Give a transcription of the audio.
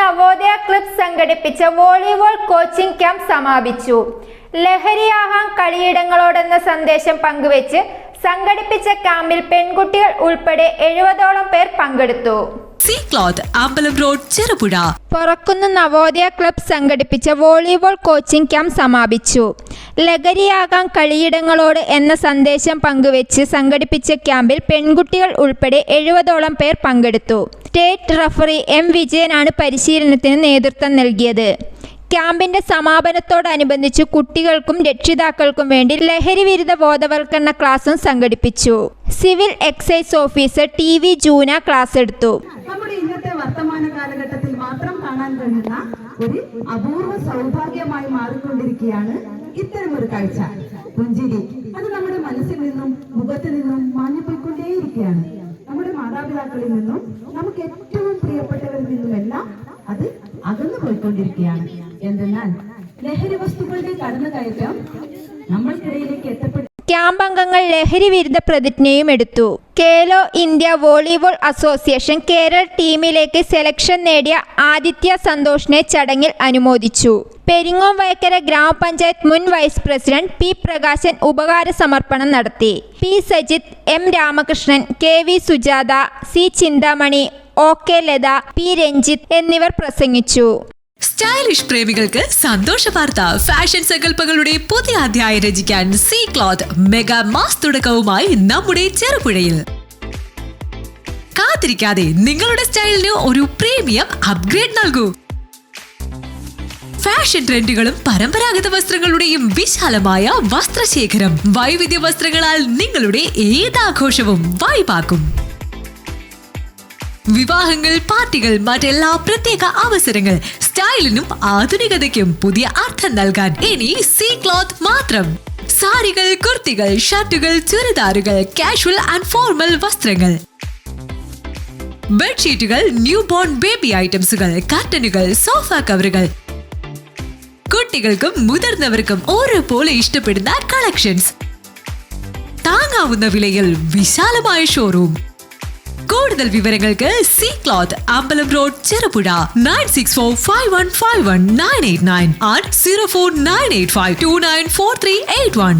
Navodaya club സംഘടിപ്പിച്ച volleyball coaching camp സമാപിച്ചു. ലഹരിയാഹാൻ കളിയിടങ്ങളോടെന്ന സന്ദേശം പങ്കുവച്ച് സംഘടിപ്പിച്ച ക്യാമ്പിൽ പെൺകുട്ടികൾ ഉൾപ്പെടെ എഴുപതോളം പേർ പങ്കെടുത്തു. C Cloth Ambalam road Cherupuzha. പറക്കുന്ന നവോദയ ക്ലബ് സംഘടിപ്പിച്ച വോളിബോൾ കോച്ചിംഗ് ക്യാമ്പ് സമാപിച്ചു. ലഹരിയാകാൻ കളിയിടങ്ങളോട് എന്ന സന്ദേശം പങ്കുവെച്ച് സംഘടിപ്പിച്ച ക്യാമ്പിൽ പെൺകുട്ടികൾ ഉൾപ്പെടെ എഴുപതോളം പേർ പങ്കെടുത്തു. സ്റ്റേറ്റ് റഫറി എം വിജയനാണ് പരിശീലനത്തിന് നേതൃത്വം നൽകിയത്. ക്യാമ്പിന്റെ സമാപനത്തോടനുബന്ധിച്ച് കുട്ടികൾക്കും രക്ഷിതാക്കൾക്കും വേണ്ടി ലഹരി വിരുദ്ധ ബോധവൽക്കരണ ക്ലാസും സംഘടിപ്പിച്ചു. Civil excise officer T V Juna class എടുത്തു. കാണാൻ കഴിയുന്ന ഒരു അപൂർവ സൗഭാഗ്യമായി മാറിക്കൊണ്ടിരിക്കുകയാണ് ഇത്തരമൊരു കാഴ്ച. പുഞ്ചിരി അത് നമ്മുടെ മനസ്സിൽ നിന്നും മുഖത്ത് നിന്നും മാഞ്ഞുപോയിക്കൊണ്ടേയിരിക്കുകയാണ്. നമ്മുടെ മാതാപിതാക്കളിൽ നിന്നും നമുക്ക് ഏറ്റവും പ്രിയപ്പെട്ടവരിൽ നിന്നുമെല്ലാം അത് അകന്നു പോയിക്കൊണ്ടിരിക്കുകയാണ് എന്തെന്നാൽ ലഹരി വസ്തുക്കളുടെ കടന്നു കയറ്റം നമ്മൾക്കിടയിലേക്ക് എത്തപ്പെട്ട ക്യാമ്പ് അംഗങ്ങൾ ലഹരി വിരുദ്ധ പ്രതിജ്ഞയും എടുത്തു. Khelo India volleyball association Kerala ടീമിലേക്ക് സെലക്ഷൻ നേടിയ ആദിത്യ സന്തോഷിനെ ചടങ്ങിൽ അനുമോദിച്ചു. പെരിങ്ങോം വയക്കര ഗ്രാമപഞ്ചായത്ത് മുൻ വൈസ് പ്രസിഡന്റ് പി പ്രകാശൻ ഉപകാര സമർപ്പണം നടത്തി. P Sajith M Ramakrishnan K V Sujatha C Chinthamani O K Latha P Ranjith എന്നിവർ പ്രസംഗിച്ചു. സ്റ്റൈലിഷ് പ്രേമികൾക്ക് സന്തോഷ വാർത്ത ഫാഷൻ സങ്കല്പങ്ങളുടെ പുതിയ അധ്യായം രചിക്കാൻ സി ക്ലോത്ത് മെഗാ മാസ് തുടക്കവുമായി നമ്മുടെ ചെറുപുഴയിൽ. കാത്തിരിക്കാതെ നിങ്ങളുടെ സ്റ്റൈലിന് ഒരു പ്രീമിയം അപ്ഗ്രേഡ് നൽകൂ. ഫാഷൻ ട്രെൻഡുകളും പരമ്പരാഗത വസ്ത്രങ്ങളുടെയും വിശാലമായ വസ്ത്രശേഖരം വൈവിധ്യ വസ്ത്രങ്ങളാൽ നിങ്ങളുടെ ഏതാഘോഷവും വൈബാക്കും. വിവാഹങ്ങൾ പാർട്ടികൾ മറ്റെല്ലാ പ്രത്യേക അവസരങ്ങൾ സ്റ്റൈലിനും ആധുനികതയ്ക്കും പുതിയ അർത്ഥം നൽകാൻ ഇനി സി ക്ലോത്ത് മാത്രം സാരികൾ കുർത്തികൾ ഷർട്ടുകൾ ചുരിദാറുകൾ കാഷ്വൽ ആൻഡ് ഫോർമൽ വസ്ത്രങ്ങൾ ബെഡ്ഷീറ്റുകൾ ന്യൂ ബോൺ ബേബി ഐറ്റംസുകൾ കർട്ടനുകൾ സോഫ കവറുകൾ കുട്ടികൾക്കും മുതിർന്നവർക്കും ഓരോപോലെ ഇഷ്ടപ്പെടുന്ന കളക്ഷൻസ് താങ്ങാവുന്ന വിലയിൽ വിശാലമായ ഷോറൂം കൂടുതൽ വിവരങ്ങൾക്ക് C Cloth Ambalam road Cherupuzha nine six four five one five one nine eight nine and zero four nine eight five two nine four three eight one.